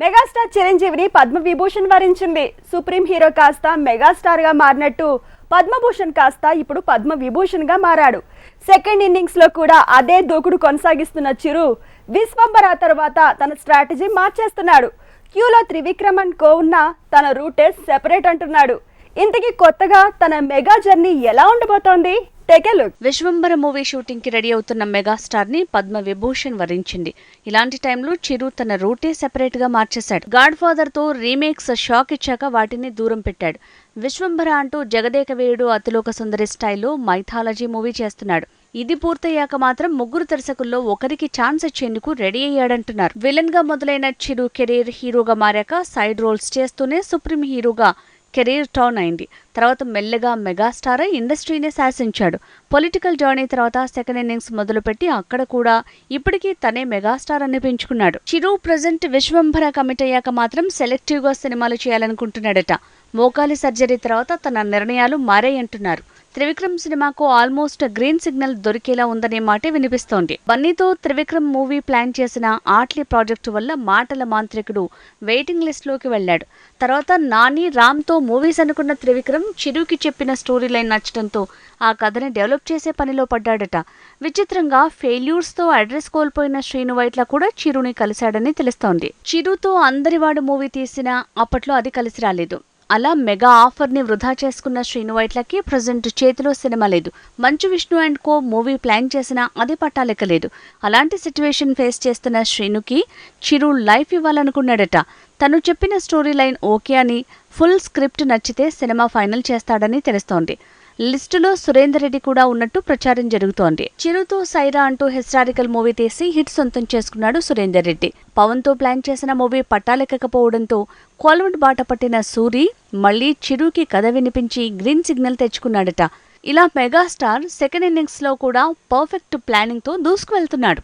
Megastar చిరంజీవిని పద్మవిభూషణ్ వరించింది. Supreme hero కాస్త మెగాస్టార్గా మారినట్టు పద్మభూషణ్ కాస్త ఇప్పుడు పద్మవిభూషణ్గా మారాడు. సెకండ్ ఇన్నింగ్స్లో కూడా అదే దూకుడు కొనసాగిస్తున్న చిరు విశ్వంబర తర్వాత తన స్ట్రాటజీ మార్చేస్తున్నాడు. క్యూలో త్రివిక్రమన్ కో ఉన్న తన రూటే సెపరేట్ అంటున్నాడు. ఇంతకీ కొత్తగా తన మెగా జర్నీ ఎలా ఉండబోతోంది? Take look. విశ్వంబర మూవీ షూటింగ్కి రెడీ అవుతున్న మెగాస్టార్ని పద్మ విభూషణ్ వరించింది. ఇలాంటి టైంలో చిరు తన రూటే సెపరేట్గా మార్చేశాడు. గాడ్ ఫాదర్తో రీమేక్స్ షాక్ ఇచ్చాక వాటిని దూరం పెట్టాడు. విశ్వంబర అంటూ జగదేక వీరుడు అతిలోక సుందరి స్టైల్లో మైథాలజీ మూవీ చేస్తున్నాడు. ఇది పూర్తయ్యాక మాత్రం ముగ్గురు దర్శకుల్లో ఒకరికి ఛాన్స్ ఇచ్చేందుకు రెడీ అయ్యాడంటున్నారు. విలన్గా మొదలైన చిరు కెరీర్ హీరోగా మారాక సైడ్ రోల్స్ చేస్తూనే సుప్రీం హీరోగా కెరీర్ టర్న్ అయింది. తర్వాత మెల్లగా మెగాస్టార్ అయి ఇండస్ట్రీనే శాసించాడు. పొలిటికల్ జర్నీ తర్వాత సెకండ్ ఇన్నింగ్స్ మొదలుపెట్టి అక్కడ కూడా ఇప్పటికీ తనే మెగాస్టార్ అనిపించుకున్నాడు చిరు ప్రజెంట్ విశ్వంభర కమిట్ అయ్యాక మాత్రం సెలెక్టివ్గా సినిమాలు చేయాలనుకుంటున్నాడట. మోకాలి సర్జరీ తర్వాత తన నిర్ణయాలు మారాయంటున్నారు. త్రివిక్రమ్ సినిమాకు ఆల్మోస్ట్ గ్రీన్ సిగ్నల్ దొరికేలా ఉందనే మాటే వినిపిస్తోంది. బన్నీతో త్రివిక్రమ్ మూవీ ప్లాన్ చేసిన ఆట్లీ ప్రాజెక్టు వల్ల మాటల మాంత్రికుడు వెయిటింగ్ లిస్ట్లోకి వెళ్ళాడు. తర్వాత నాని రామ్తో మూవీస్ అనుకున్న త్రివిక్రమ్ చిరుకి చెప్పిన స్టోరీ లైన్ నచ్చడంతో ఆ కథని డెవలప్ చేసే పనిలో పడ్డాడట. విచిత్రంగా ఫెయిల్యూర్స్తో అడ్రస్ కోల్పోయిన శ్రీను వైట్ల కూడా చిరుని కలిశాడని తెలుస్తోంది. చిరుతో అందరివాడు మూవీ తీసినా అప్పట్లో అది కలిసి రాలేదు. అలా మెగా ఆఫర్ని వృధా చేసుకున్న శ్రీను వైట్లకి ప్రజెంట్ చేతిలో సినిమా లేదు. Manchu Vishnu and co movie plan చేసినా అది పట్టాలెక్కలేదు అలాంటి సిచ్యువేషన్ ఫేస్ చేస్తున్న శ్రీనుకి చిరు లైఫ్ ఇవ్వాలనుకున్నాడట. తను చెప్పిన స్టోరీ లైన్ ఓకే అని ఫుల్ స్క్రిప్ట్ నచ్చితే సినిమా ఫైనల్ చేస్తాడని తెలుస్తోంది. లిస్టులో సురేందర్ రెడ్డి కూడా ఉన్నట్టు ప్రచారం జరుగుతోంది. చిరుతో సైరా అంటూ హిస్టారికల్ మూవీ తీసి హిట్ సొంతం చేసుకున్నాడు సురేందర్ రెడ్డి. పవన్తో ప్లాన్ చేసిన మూవీ పట్టాలెక్కకపోవడంతో కోల్వుడ్ బాట పట్టిన సూరి మళ్ళీ చిరుకి కథ వినిపించి గ్రీన్ సిగ్నల్ తెచ్చుకున్నాడట. ఇలా మెగాస్టార్ సెకండ్ ఇన్నింగ్స్లో కూడా పర్ఫెక్ట్ ప్లానింగ్తో దూసుకువెళ్తున్నాడు.